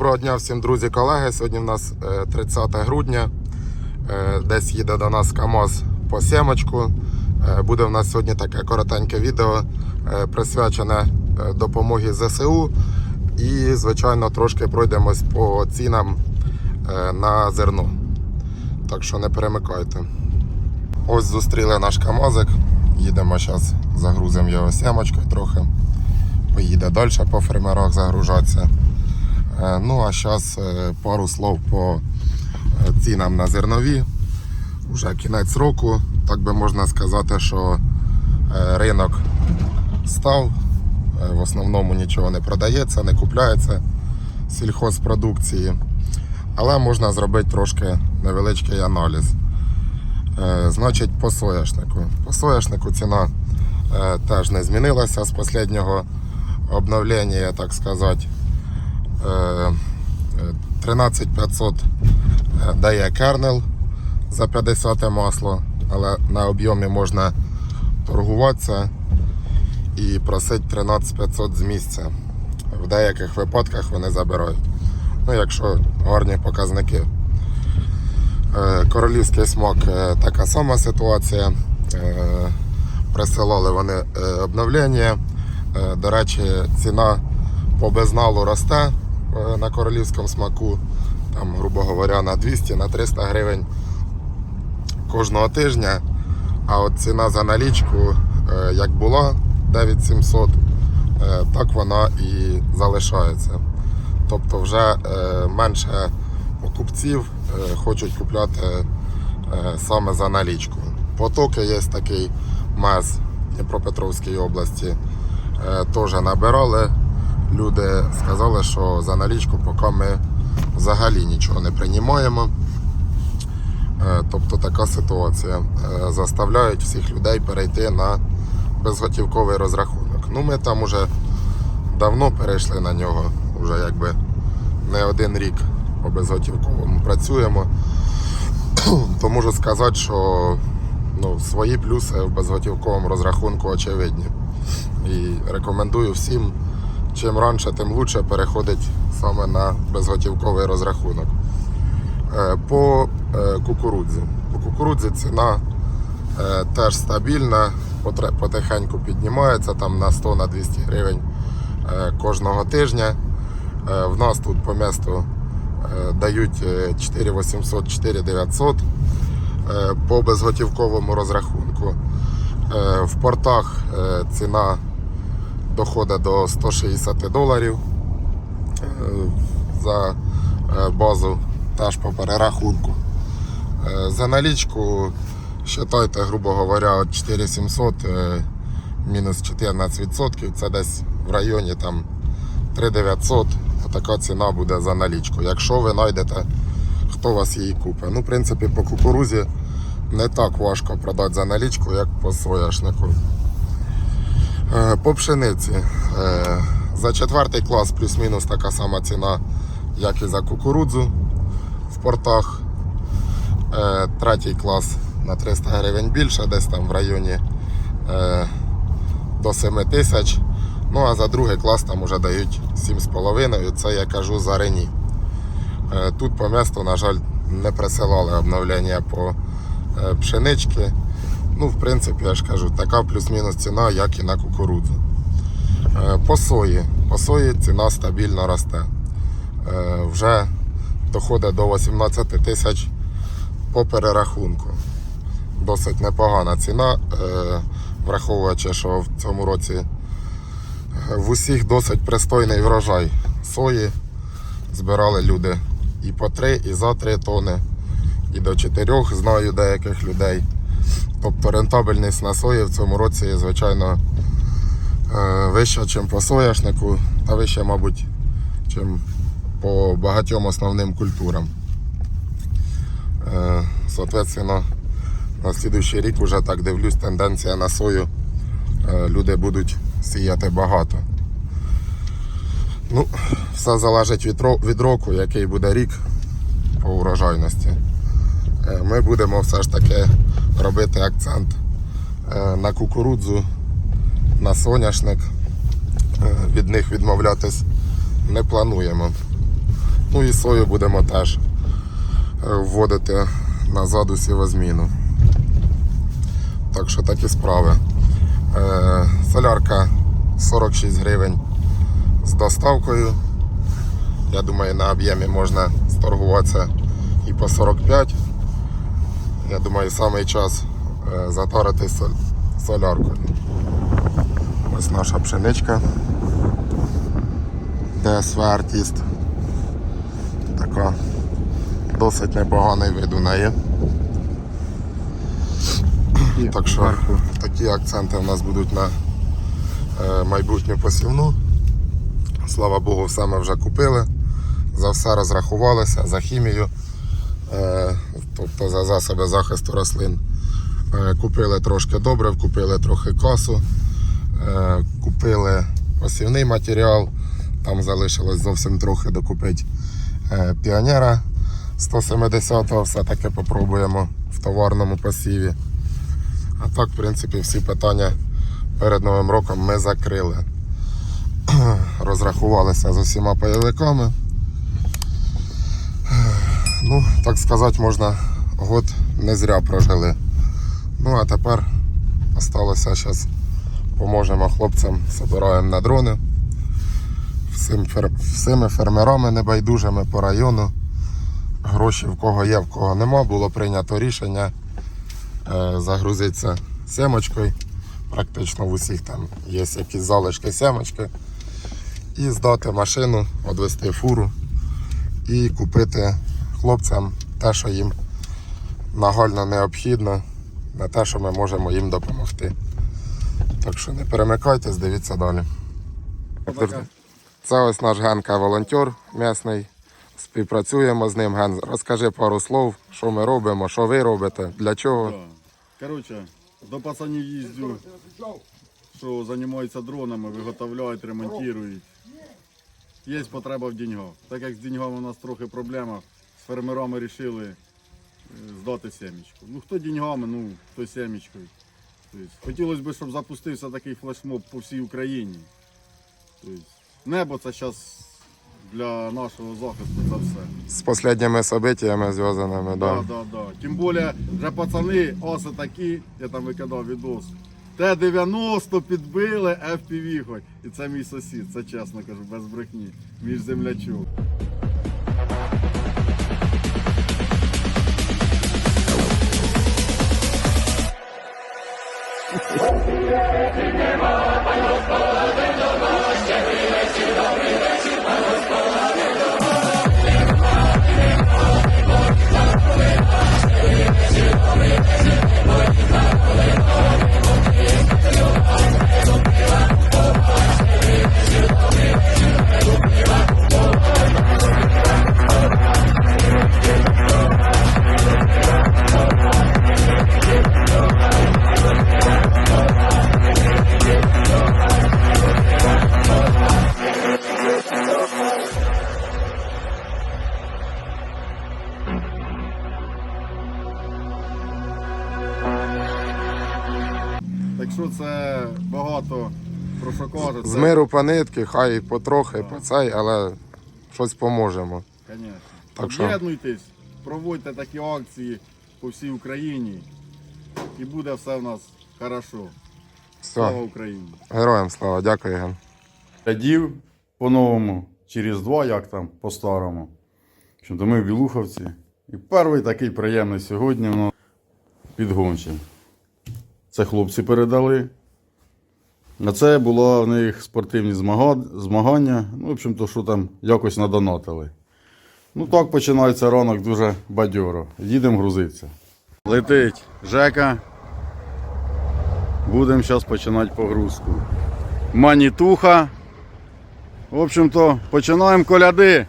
Доброго дня всім друзі, колеги. Сьогодні в нас е, 30 грудня. Е, Десь їде до нас КАМАЗ по сімочку. Е, Буде в нас сьогодні таке коротеньке відео е, присвячене е, допомогі ЗСУ. І, звичайно, трошки пройдемось по цінам е, на зерно. Так що не перемикайте. Ось зустріли наш КАМАЗик. Їдемо зараз, загрузимо його сімочкою трохи. Поїде далі по фермерах загружатися. Е, Ну а зараз пару слов по е, цінам на зернові. Уже кінець року, так би можна сказати, що е, ринок став. Е, В основному нічого не продається, не купляється сільхозпродукції. Але можна зробити трошки невеличкий аналіз. Е, Значить, по соняшнику. По соняшнику ціна е, теж не змінилася з останнього обновлення, так сказати. Е, е, 13500 е, дає кернел за 50 масло, але на об'ємі можна торгуватися і просить 13500 з місця. В деяких випадках вони забирають. Ну, якщо гарні показники. Е, Королівський смак е, така сама ситуація. Е, Присилали вони е, обновлення. Е, До речі, ціна по безналу росте е, на королівському смаку. Там, грубо говоря, на 200 на 300 гривень кожного тижня. А от ціна за налічку, е, як була 9700, е, так вона і залишається. Тобто вже е, менше покупців е, хочуть купляти е, саме за налічку. Потоки є такий мез Дніпропетровській області. е, Теж набирали. Люди сказали, що за налічку поки ми взагалі нічого не приймаємо. Е, Тобто така ситуація. Е, Заставляють всіх людей перейти на безготівковий розрахунок. Ну ми там уже давно перейшли на нього, вже якби не один рік по безготівковому працюємо. То можу сказати, що ну, свої плюси в безготівковому розрахунку очевидні. І рекомендую всім, чим раніше, тим краще переходить саме на безготівковий розрахунок. Е, По е, кукурудзі. По кукурудзі ціна е, теж стабільна, потихеньку піднімається там на 100 на 200 гривень кожного тижня. В нас тут по місту дають е, 4800 4900 е, по безготівковому розрахунку. В портах ціна доходить до 160 доларів е, за е, базу теж по перерахунку. Е, За налічку вважайте, грубо говоря, 4700 е, мінус 14%, це десь в районі там 3900. Така ціна буде за налічку. Якщо ви знайдете, хто вас її купить. Ну, в принципі, по кукурузі не так важко продати за налічку, як по соняшнику. Е, По пшениці. Е, За четвертий клас плюс-мінус така сама ціна, як і за кукурудзу в портах. Е, Третій клас на 300 гривень більше, десь там в районі до 7 тисяч. Ну а за другий клас там вже дають 7,5, це я кажу за рені. Тут по місту, на жаль, не присилали обновлення по пшенички. Ну, в принципі, я ж кажу, така плюс-мінус ціна, як і на кукурудзу. Е, По сої. По сої ціна стабільно росте. Е, Вже доходить до 18 тисяч по перерахунку. Досить непогана ціна, е, враховуючи, що в цьому році в усіх досить пристойний врожай сої. Збирали люди і по 3, і за 3 тони, і до 4 знаю деяких людей. Тобто рентабельність на сої в цьому році, є, звичайно, е, вища, ніж по соняшнику, та вища, мабуть, ніж по багатьом основним культурам. Е, Соответственно, на слідуючий рік вже так дивлюсь, тенденція на сою. Е, Люди будуть сіяти багато. Ну, все залежить від, від року, який буде рік по урожайності. Ми будемо все ж таки робити акцент е, на кукурудзу, на соняшник. Е, Від них відмовлятись не плануємо. Ну і сою будемо теж е, вводити назад у сівозміну. Так що такі справи. Солярка 46 гривень з доставкою. Я думаю, на об'ємі можна сторгуватися і по 45. Я думаю, самий час е, затарити соляркою. Ось наша пшеничка. ДСВ Артіст. Така досить непоганий вид у неї. Так що такі акценти в нас будуть на е, майбутню посівну. Слава Богу, все ми вже купили. За все розрахувалися, за хімію, е, тобто за засоби захисту рослин. Е, Купили трошки добрив, купили трохи касу, е, купили посівний матеріал. Там залишилось зовсім трохи докупити е, піонера 170-го. Все-таки попробуємо в товарному посіві. А так, в принципі, всі питання перед Новим роком ми закрили. Розрахувалися з усіма пайовиками. Ну, так сказати, можна, год не зря прожили. Ну, а тепер осталося зараз поможемо хлопцям, збираємо на дрони. Всім. Всіми фермерами небайдужими по району. Гроші в кого є, в кого нема. Було прийнято рішення е, загрузитися семочкою. Практично в усіх там є якісь залишки семочки. І здати машину, відвести фуру і купити хлопцям те, що їм нагально необхідно, на те, що ми можемо їм допомогти. Так що не перемикайтесь, дивіться далі. Це ось наш Генка волонтер місний. Співпрацюємо з ним. Ген, розкажи пару слов, що ми робимо, що ви робите, для чого. Коротше, до пацанів їздю, що займаються дронами, виготовляють, ремонтують. Є потреба в деньгах. Так як з деньгами у нас трохи проблема, фермерами вирішили е, здати семечку. Ну хто деньгами, ну хто семечкою. Тобто, хотілося б, щоб запустився такий флешмоб по всій Україні. Тобто, небо це зараз для нашого захисту це все. З останніми событиями зв'язаними, Да, да. да, да. Тим більше, вже пацани, оси такі, я там викидав відос. Т-90 підбили FPV хоч. І це мій сусід, це чесно кажу, без брехні. Мій ж землячок. Так що це багато про що каже. З миру по нитки, хай потрохи, по цей, але щось поможемо. Конечно. Так що- Об'єднуйтесь, проводьте такі акції по всій Україні. І буде все в нас хорошо. Слава Все, Україні! героям слава, дякую, Ген. Рядів по-новому, через два, як там, по-старому. В ми в Білуховці. І перший такий приємний сьогодні у нас підгончик. Це хлопці передали. А це було в них спортивні змагання. Ну, в общем-то, що там якось надонатили. Ну так починається ранок дуже бадьоро. Їдемо грузитися. Летить Жека. Будемо зараз починати погрузку. Манітуха. В общем-то, починаємо коляди.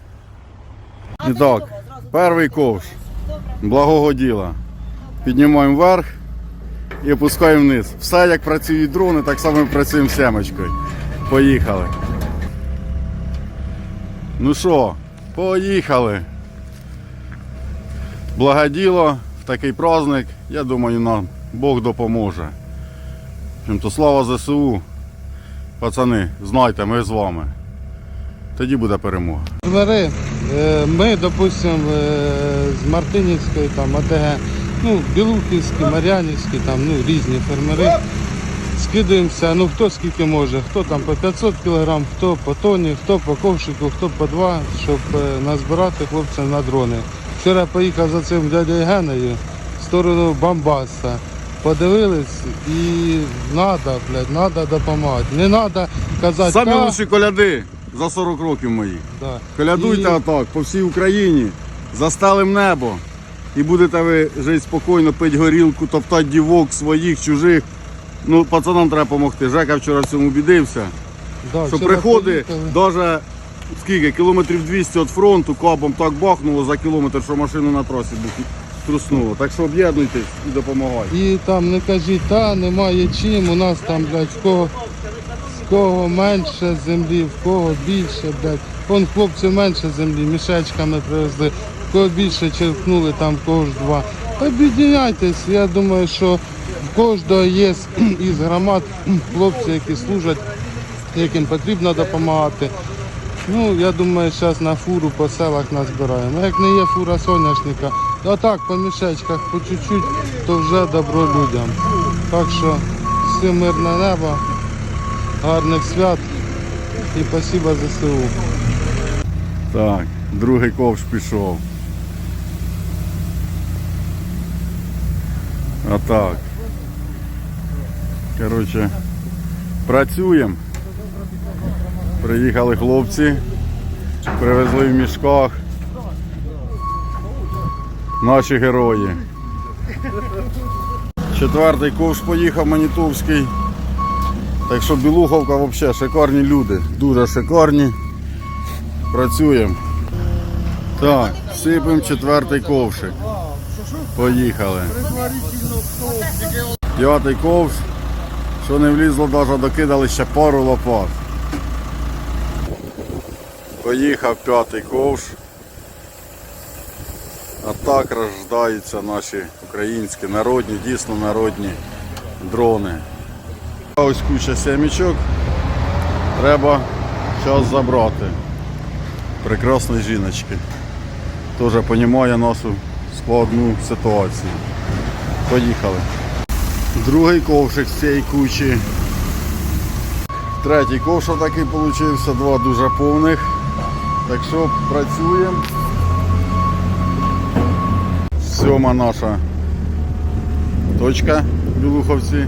І так, перший ковш. Благого діла. Піднімаємо вверх і опускаємо вниз. Все як працюють дрони, так само працюємо семечкою. Поїхали. Ну що, поїхали. Благоділо такий праздник. Я думаю, нам Бог допоможе. Общем-то, слава ЗСУ. Пацани, знайте, ми з вами. тоді буде перемога. Е, ми, допустимо, з Мартинівської, там, АТГ, ну, Білухівські, Мар'янівські, там, ну, різні фермери. Скидаємося, ну хто скільки може, хто там по 500 кг, хто по тоні, хто по ковшику, хто по два, щоб е, назбирати хлопцям на дрони. Вчора поїхав за цим дядею Геною в сторону Бамбаса. Подивились і треба, блядь, треба допомагати. Не треба казати, Самі «Та». лучші коляди за 40 років мої. Да. Колядуйте І- отак по всій Україні, застелим небо. І будете ви жити спокійно, пити горілку, топтати дівок своїх, чужих. Ну, пацанам треба допомогти. Жека вчора в цьому убідився. Да, Що приходить, навіть скільки, кілометрів 200 від фронту, кабом так бахнуло за кілометр, що машину на трасі труснуло. Так що об'єднуйтесь і допомагайте. І там не кажіть, та немає чим, у нас там, блядь, в кого, в кого менше землі, в кого більше, блядь. Вон хлопці менше землі, мішечками привезли, кого більше черпнули, там кого ж два. Об'єдняйтесь, я думаю, що в кожного є із громад хлопці, які служать, яким потрібно допомагати. Ну, я думаю, зараз на фуру по селах назбираємо. Як не є фура соняшника, а так по мішечках по чуть-чуть, то вже добро людям. Так що всім мирне небо, гарних свят і спасибо ЗСУ. Так, другий ковш пішов. А так. Коротше, працюємо. Приїхали хлопці, привезли в мішках. Наші герої. Четвертий ковш поїхав Манітовський. Так що Білуховка взагалі шикарні люди, дуже шикарні. Працюємо. Так, сипемо четвертий ковшик. Поїхали. П'ятий ковш. Що не влізло, навіть докидали ще пару лопат. Поїхав п'ятий ковш. А так рождаються наші українські народні, дійсно народні дрони. Ось куча сімічок. Треба час забрати прекрасної жіночки. Теж розуміє нашу складну ситуацію. Поїхали. Другий ковшик з цієї кучі. Третій ковшик такий вийшов, два дуже повних. Так що працюємо. Сьома наша точка в Білуховці.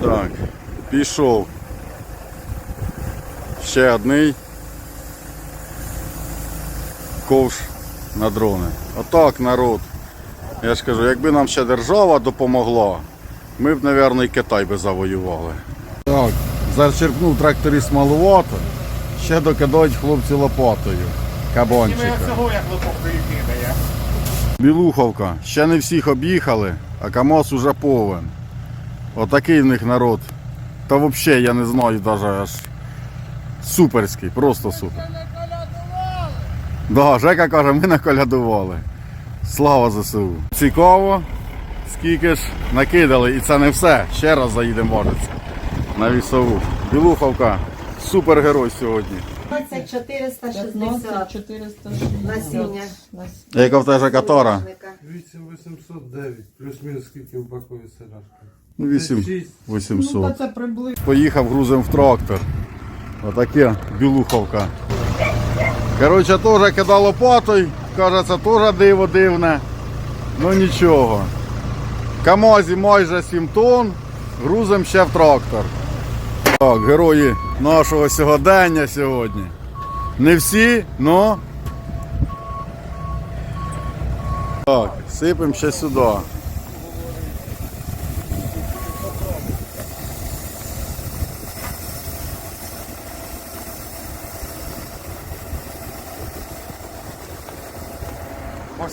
Так, пішов. Ще одний ковш на дрони. Отак, народ. Я ж кажу, якби нам ще держава допомогла, ми б, мабуть, і Китай би завоювали. Так, зачерпнув тракторист малувато, ще докидають хлопці лопатою. Кабанчика. Білуховка. Ще не всіх об'їхали, а КАМАЗ уже повен. Отакий в них народ. Та взагалі я не знаю навіть аж. Суперський, просто супер. Да, Жека каже, ми наколядували. Слава ЗСУ. Цікаво, скільки ж накидали, і це не все. Ще раз заїдемо важиться на вісову. Білуховка, супергерой сьогодні. 460 460 насіння. Яка в тебе Жека тара? 8809, плюс-мінус скільки упакує селяшка. Ну, 8 Ну, 800. та це приблизно. Поїхав грузом в трактор. Отаке білуховка. Коротше, теж кидав лопатою. Каже, це теж диво дивне. Ну нічого. Камазі майже 7 тонн, грузом ще в трактор. Так, герої нашого сьогодення сьогодні. Не всі, но. Так, сипемо ще сюди.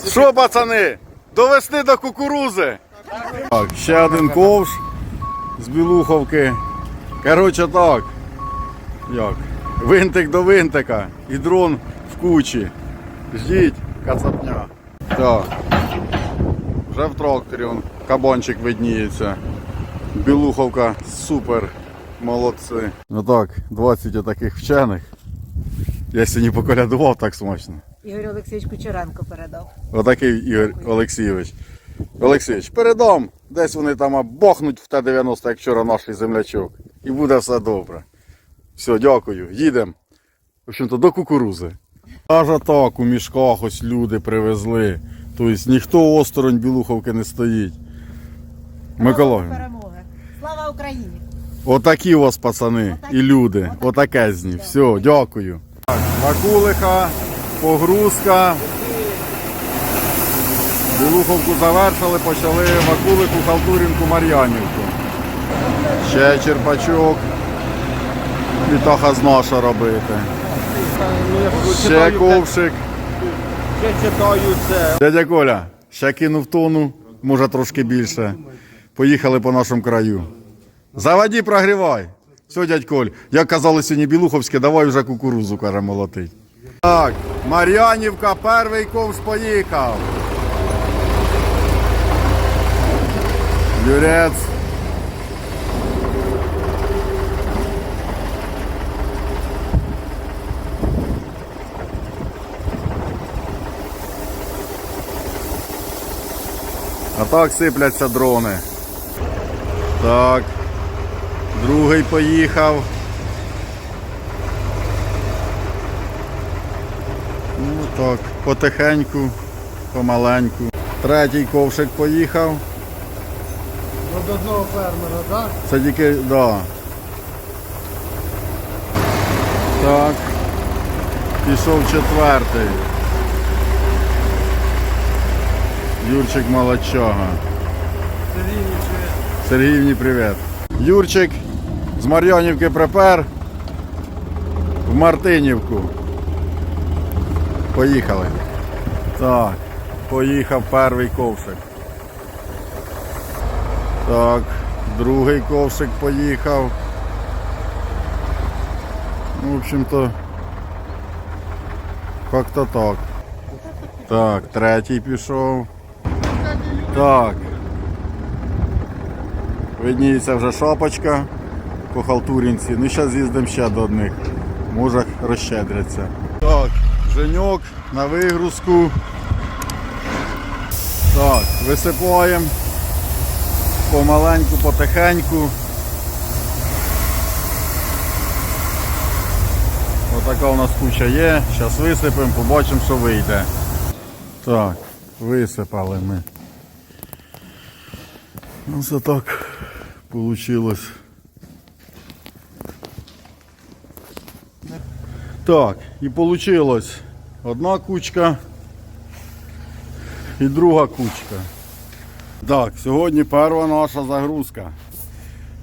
Що, пацани? Довести до кукурузи. Так, ще один ковш з білуховки. Коротше так. Як? Винтик до винтика і дрон в кучі. Ждіть, кацапня. Так. Вже в тракторі он, кабанчик видніється. Білуховка супер Молодці. Ну так, 20 таких вчених. Я сьогодні поколядував так смачно. Ігор Олексійович Кучеренко передав. Отакий Ігор Олексійович. Олексійович, передам. Десь вони там бахнуть в Т-90, як вчора наш землячок. І буде все добре. Все, дякую. Їдемо. В общем-то, до кукурузи. Аж так у мішках ось люди привезли. Тобто ніхто осторонь Білуховки не стоїть. Перемоги. Слава Україні! Отакі у вас пацани і люди. Отакезні. Все, дякую. Так, Вакулиха, погрузка. Білуховку завершили, почали Вакулику, Халтурінку, Мар'янівку. Ще черпачок. Вітаха з наша робити. Ще ковшик. Ще читаю це. Дядя Коля, ще кинув тону, може трошки більше. Поїхали по нашому краю. Заводі, прогрівай. Все, дядь Коль, як казали сьогодні Білуховське, давай вже кукурузу, каже, молотить. Так, Мар'янівка, перший ковш поїхав. Юрець. А так сипляться дрони. Так. Другий поїхав. Ну так, потихеньку, помаленьку. Третій ковшик поїхав. От одного фермера, так? Це тільки, да. Так. Пішов четвертий. Юрчик Молодчага. Сергіївні привіт. Юрчик з Мар'янівки припер в Мартинівку. Поїхали. Так, поїхав перший ковшик. Так, другий ковшик поїхав. Ну, в общем-то, как-то так. Так, третій пішов. Так. Видніється вже шапочка по халтурінці. Ну, зараз з'їздимо ще до одних. Може розщедряться. Женьок на вигрузку. Так, висипаємо помаленьку, потихеньку. Отака у нас куча є. Зараз висипемо, побачимо, що вийде. Так, висипали ми. Ось так вийшло. Так, і вийшло одна кучка і друга кучка. Так, сьогодні перша наша загрузка.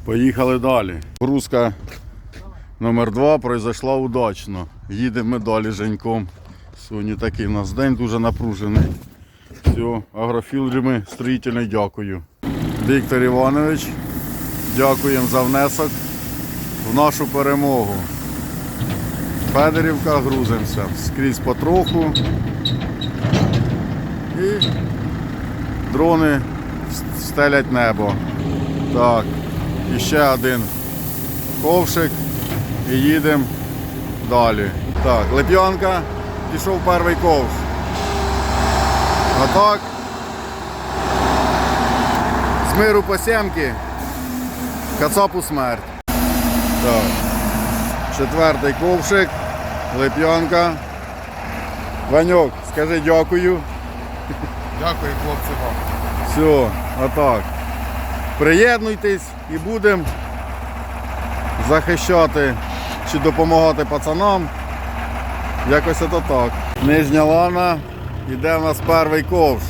Поїхали далі. Грузка номер 2 пройшла удачно. Їдемо далі Женьком. Сьогодні такий у нас день дуже напружений. Все, агрофілдрами строїтельний дякую. Віктор Іванович, дякуємо за внесок в нашу перемогу. Федорівка, грузимося скрізь потроху. І дрони стелять небо. Так, і ще один ковшик і їдемо далі. Так, леп'янка, пішов перший ковш. А так. З миру по сімки. Кацапу смерть. Так. Четвертий ковшик, леп'янка. Ваньок, скажи дякую. Дякую, хлопці вам. Все, отак. Приєднуйтесь і будемо захищати чи допомагати пацанам. Якось ото так. Нижня лана, іде в нас перший ковш.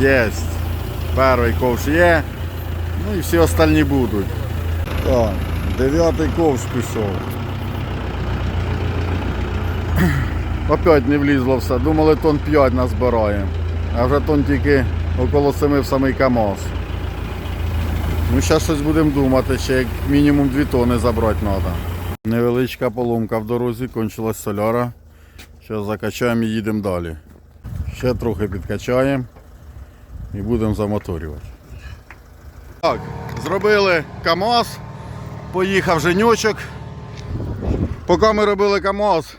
Єсть. Перший ковш є. Ну і всі остальні будуть. Так, дев'ятий ковш пішов. Опять не влізло все. Думали тонн 5 назбираємо. А вже тонн тільки около 7 в самий КАМАЗ. Ну, зараз щось будемо думати, ще як мінімум 2 тони забрати треба. Невеличка поломка в дорозі, кончилась соляра. Зараз закачаємо і їдемо далі. Ще трохи підкачаємо і будемо замоторювати. Так, зробили КАМАЗ, поїхав женючок. Поки ми робили КАМАЗ,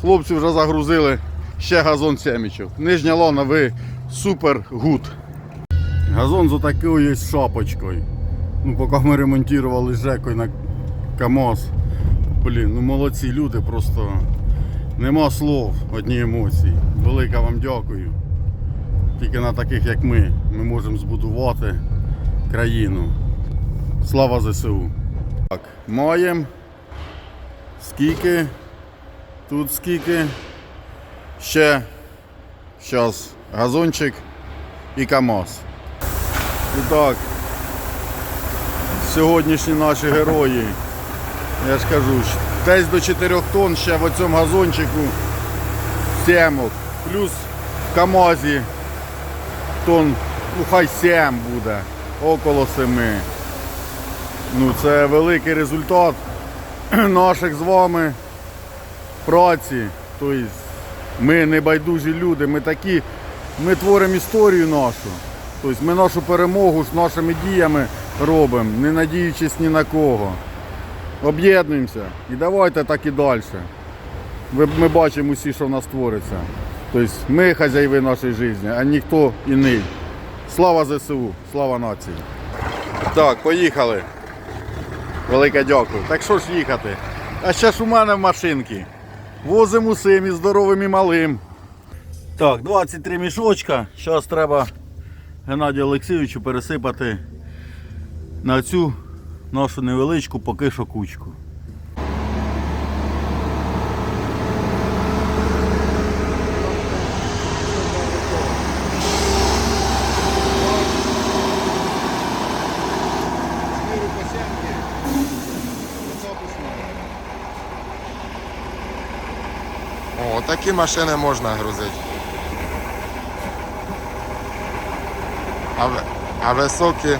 хлопці вже загрузили ще газон семічок. Нижня лона ви супер гуд. Газон з отакою шапочкою. Ну, поки ми ремонтували Жекою на КАМАЗ. Блін, ну молодці люди, просто нема слов, одні емоції. Велике вам дякую. Тільки на таких, як ми, ми можемо збудувати країну. Слава ЗСУ. Так, маємо. Скільки? Тут скільки? Ще зараз газончик і КАМАЗ. І так, сьогоднішні наші герої. Я ж кажу, десь до 4 тонн ще в цьому газончику сімок. Плюс в КАМАЗі тонн, ну хай 7 буде, около 7. Ну це великий результат наших з вами праці. Тобто ми не байдужі люди, ми такі, ми творимо історію нашу. Тобто ми нашу перемогу з нашими діями робимо, не надіючись ні на кого. Об'єднуємося і давайте так і далі. Ми бачимо усі, що в нас твориться. Тобто ми хазяїви нашої житті, а ніхто іний. Слава ЗСУ, слава нації. Так, поїхали. Велике дякую. Так що ж їхати? А ще ж у мене в машинці. Возимо усім і здоровим і малим. Так, 23 мішочка. Зараз треба Геннадію Олексійовичу пересипати на цю нашу невеличку поки що кучку. Такі машини можна грузити. А, а високі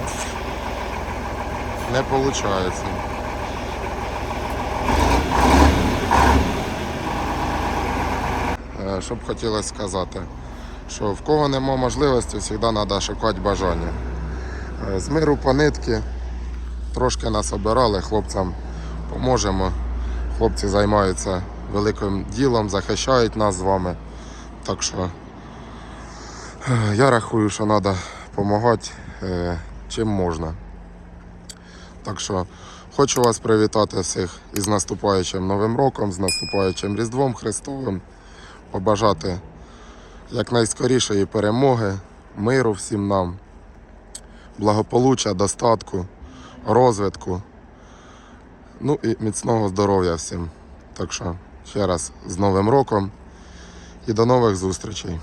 не виходить. Е, Що б хотілося сказати, що в кого нема можливості, завжди треба шукати бажання. Е, З миру по нитки трошки нас обирали, хлопцям поможемо. Хлопці займаються великим ділом, захищають нас з вами. Так що е, я рахую, що треба допомагати е, чим можна. Так що хочу вас привітати всіх із наступаючим Новим роком, з наступаючим Різдвом Христовим, побажати якнайскорішої перемоги, миру всім нам, благополуччя, достатку, розвитку. Ну і міцного здоров'я всім. Так що ще раз з Новим роком і до нових зустрічей.